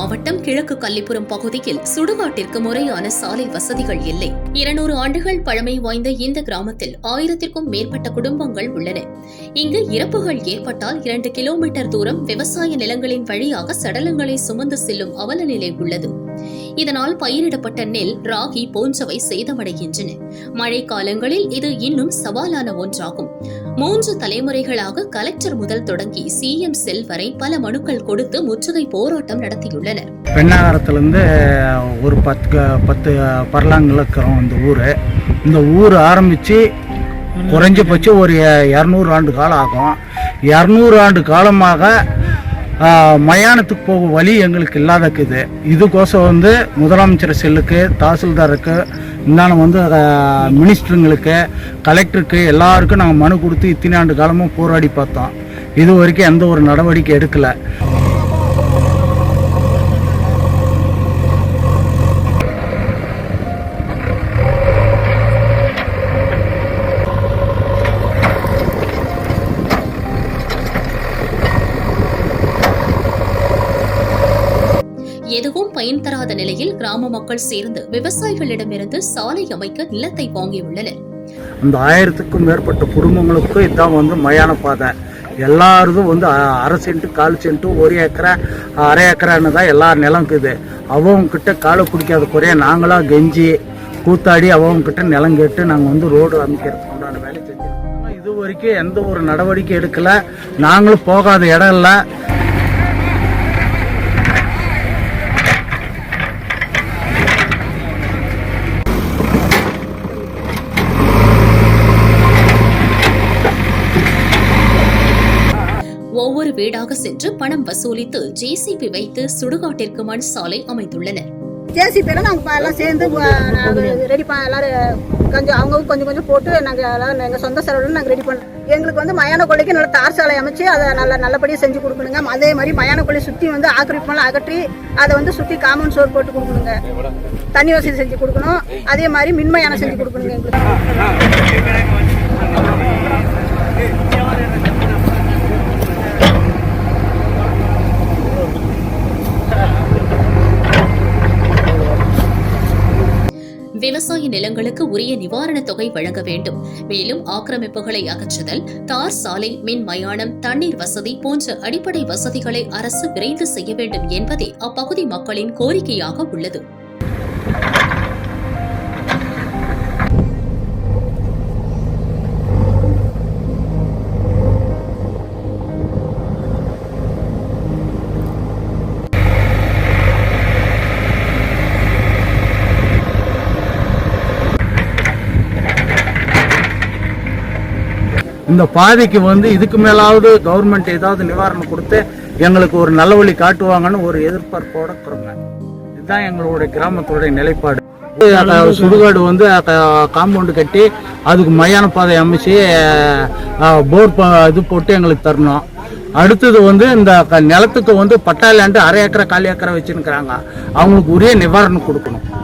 மாவட்டம் கிழக்கு கள்ளிப்புறம் பகுதியில் சுடுகாட்டிற்கு முறையான சாலை வசதிகள் இல்லை. இருநூறு ஆண்டுகள் பழமை வாய்ந்த இந்த கிராமத்தில் ஆயிரத்திற்கும் மேற்பட்ட குடும்பங்கள் உள்ளன. இங்கு இறப்புகள் ஏற்பட்டால் இரண்டு கிலோமீட்டர் தூரம் விவசாய நிலங்களின் வழியாக சடலங்களை சுமந்து செல்லும் அவல நிலை உள்ளது. இதனால் பயிரிடப்பட்ட நெல் ராகி போன்றவை சேதமடைகின்றன. மழை காலங்களில் இது இன்னும் சவாலான ஒன்றாகும். மூன்று தலைமுறைகளாக கலெக்டர் முதல் தொடங்கி சிஎம் செல் வரை பல மனுக்கள் கொடுத்து முற்றுகை போராட்டம் நடத்தியுள்ளனர். பெண்ணாகரத்திலிருந்து ஒரு பத்து பத்து பர்லாங்கில் இந்த ஊர் இந்த ஊர் ஆரம்பித்து குறைஞ்சபட்சம் ஒரு இரநூறு ஆண்டு காலம் ஆகும். இரநூறு ஆண்டு காலமாக மயானத்துக்கு போக வழி எங்களுக்கு இல்லாதக்குது இதுக்கோசம் வந்து முதலமைச்சர் செல்லுக்கு தாசில்தாருக்கு இன்னும் வந்து மினிஸ்டருங்களுக்கு கலெக்டருக்கு எல்லாருக்கும் நாங்கள் மனு கொடுத்து இத்தனை ஆண்டு காலமும் போராடி பார்த்தோம். இது வரைக்கும் எந்த ஒரு நடவடிக்கை எடுக்கலை. எதுவும் பயன் தராத நிலையில் கிராம மக்கள் சேர்ந்து விவசாயிகளிடமிருந்து சாலை அமைக்க நிலத்தை வாங்கியுள்ளனர். அந்த ஆயிரத்துக்கும் மேற்பட்ட குடும்பங்களுக்கும் இதான் வந்து மயான பாதை. எல்லாருதும் வந்து அ- அரை சென்ட்டு கால் சென்ட்டு ஒரு ஏக்கரா அரை ஏக்கரான்னு தான் எல்லா நிலம் இருக்குது. அவங்க கிட்ட காலை பிடிக்காத குறைய நாங்களாக கெஞ்சி கூத்தாடி அவங்க கிட்ட நிலம் கேட்டு நாங்கள் வந்து ரோடு அமைக்கிறதுக்கு உண்டான வேலை செஞ்சோம். இது வரைக்கும் எந்த ஒரு நடவடிக்கை எடுக்கல. நாங்களும் போகாத இடம் இல்லை. ஒவ்வொரு வீடாக சென்று பணம் வசூலித்து ஜேசிபி வைத்து சுடுகாட்டிற்கு மண் சாலை அமைத்துள்ளனர். ஜேசிபியில் நாங்கள் எல்லாம் சேர்ந்து நாங்கள் ரெடி பண்ண எல்லாரும் கொஞ்சம் அவங்க கொஞ்சம் கொஞ்சம் போட்டு நாங்கள் எல்லாம் எங்கள் சொந்த செலவில் நாங்கள் ரெடி பண்ணோம். எங்களுக்கு வந்து மயான கொள்ளைக்கு நல்ல தார் சாலை அமைச்சு அதை நல்ல நல்லபடியாக செஞ்சு கொடுக்கணுங்க. அதே மாதிரி மயான கொள்ளை சுற்றி வந்து ஆக்கிரமிப்பெல்லாம் அகற்றி அதை வந்து சுற்றி காமன் சோர் போட்டு கொடுக்கணுங்க. தண்ணி வசதி செஞ்சு கொடுக்கணும். அதே மாதிரி மின்மயானம் செஞ்சு கொடுக்கணுங்க எங்களுக்கு. விவசாய நிலங்களுக்கு உரிய நிவாரணத் தொகை வழங்க வேண்டும். மேலும் ஆக்கிரமிப்புகளை அகற்றுதல் தார் சாலை மின் மயானம் தண்ணீர் வசதி போன்ற அடிப்படை வசதிகளை அரசு விரைந்து செய்ய வேண்டும் என்பதே அப்பகுதி மக்களின் கோரிக்கையாக உள்ளது. இந்த பாதைக்கு வந்து இதுக்கு மேலாவது கவர்மெண்ட் ஏதாவது நிவாரணம் கொடுத்து எங்களுக்கு ஒரு நல்ல வழி காட்டுவாங்கன்னு ஒரு எதிர்பார்ப்போட இருக்கிறோங்க இதுதான் எங்களுடைய கிராமத்துடைய நிலைப்பாடு. சுடுகாடு வந்து காம்பவுண்டு கட்டி அதுக்கு மயான பாதை அமைச்சு போர் இது போட்டு எங்களுக்கு தரணும். அடுத்தது வந்து இந்த க- நிலத்துக்கு வந்து பட்டா லேண்டு அரை ஏக்கரை கால் ஏக்கரை வச்சுருக்கிறாங்க. அவங்களுக்கு உரிய நிவாரணம் கொடுக்கணும்.